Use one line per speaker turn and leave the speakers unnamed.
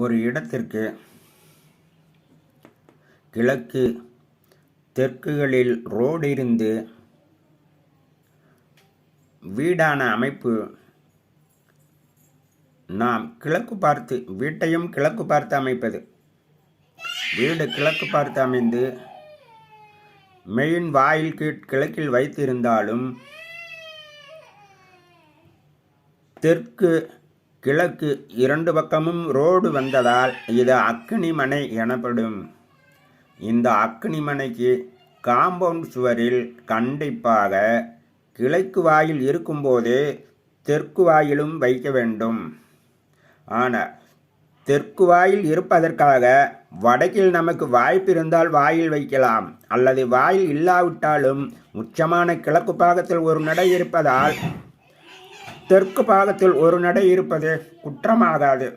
ஒரு இடத்திற்கு கிழக்கு தெற்குகளில் ரோடு இருந்து வீடான அமைப்பு. நாம் கிழக்கு பார்த்து வீட்டையும் கிழக்கு பார்த்து அமைப்பது. வீடு கிழக்கு பார்த்து அமைந்து மெயின் வாயில் கீழ் கிழக்கில் வைத்திருந்தாலும் தெற்கு கிழக்கு இரண்டு பக்கமும் ரோடு வந்ததால் இது அக்னிமனை எனப்படும். இந்த அக்கினி மனைக்கு காம்பவுண்ட் சுவரில் கண்டிப்பாக கிழக்கு வாயில் இருக்கும்போது தெற்கு வாயிலும் வைக்க வேண்டும். ஆனால் தெற்கு வாயில் இருப்பதற்காக வடக்கில் நமக்கு வாய்ப்பு இருந்தால் வாயில் வைக்கலாம். அல்லது வாயில் இல்லாவிட்டாலும் உச்சமான கிழக்கு பாகத்தில் ஒரு நடை இருப்பதால் தெற்கு பாகத்தில் ஒரு நடை இருப்பது குற்றமாகாது.